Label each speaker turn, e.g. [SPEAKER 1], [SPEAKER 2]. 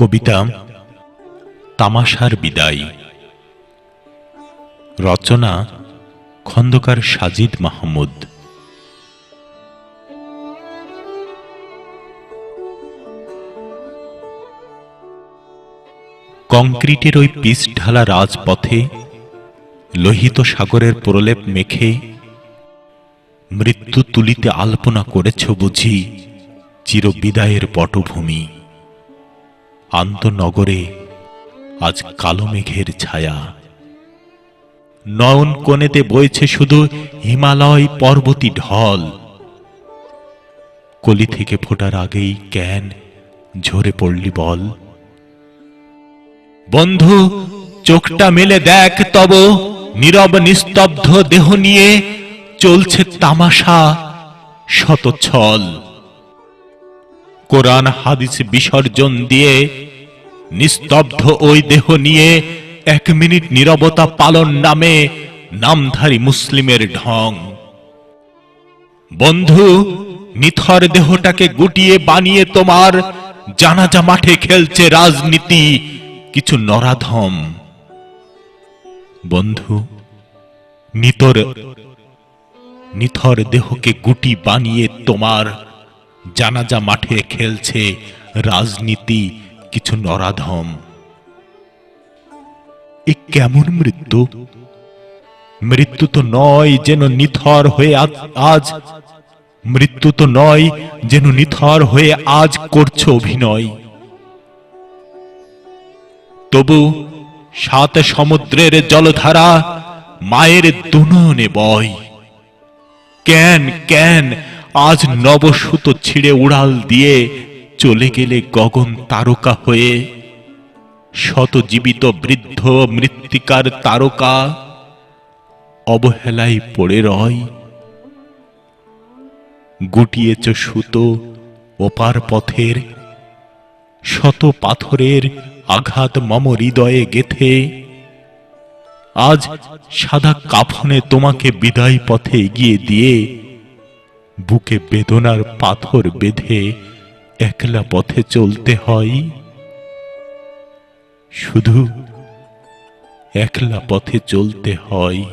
[SPEAKER 1] কবিতা, তামাশার বিদায়। রচনা, খন্দকার সাজিদ মাহমুদ। কংক্রিটের ওই পিচ ঢালা রাজপথে, লোহিত সাগরের প্রলেপ মেখে, মৃত্যু তুলিতে আলপনা করেছ বুঝি, চিরবিদায়ের পটভূমি। আন্তনগরে আজ কালো মেঘের ছায়া। নয়ন কোণেতে বইছে শুধু হিমালয় পর্বতী ঢল। কলি থেকে ফোটার আগেই ক্যান ঝরে পড়লি বল। বন্ধু, চোখটা মেলে দেখ তব, নীরব নিস্তব্ধ দেহ নিয়ে চলছে তামাশা শত ছল কোরআন হাদিস বিসর্জন দিয়ে নিস্তব্ধ ওই দেহ নিয়ে এক মিনিট নীরবতা পালন নামে নামধারী মুসলিমের ঢং। বন্ধু, নিথর দেহটাকে গুটিয়ে বানিয়ে তোমার জানাজা মাঠে খেলছে রাজনীতি, কিছু নরাধম। বন্ধু, নিতর, নিথর দেহকে গুটি বানিয়ে তোমার জানাজা মাঠে খেলছে রাজনীতি, কিছু নরাধম। এ কেমন মৃত্যু? মৃত্যু তো নয় যেন নিথর হয়ে আজ- মৃত্যু তো নয় যেন নিথর হয়ে আজ করছে অভিনয়। তবু সাত সমুদ্রের জলধারা মায়ের দুননে বয়। কেন কেন আজ নবসূত ছিঁড়ে উড়াল দিয়ে চলে গেলে গগন তারকা হয়ে। শত জীবিত বৃদ্ধ মৃত্তিকার তারকা অবহেলায় পড়ে রয়। গুটিয়েছ সুতো ওপার পথের, শত পাথরের আঘাত মম হৃদয়ে গেথে। আজ সাদা কাফনে তোমাকে বিদায় পথে এগিয়ে দিয়ে বুকে বেদনার পাথর বেঁধে একলা পথে চলতে হয়। শুধু একলা পথে চলতে হয়।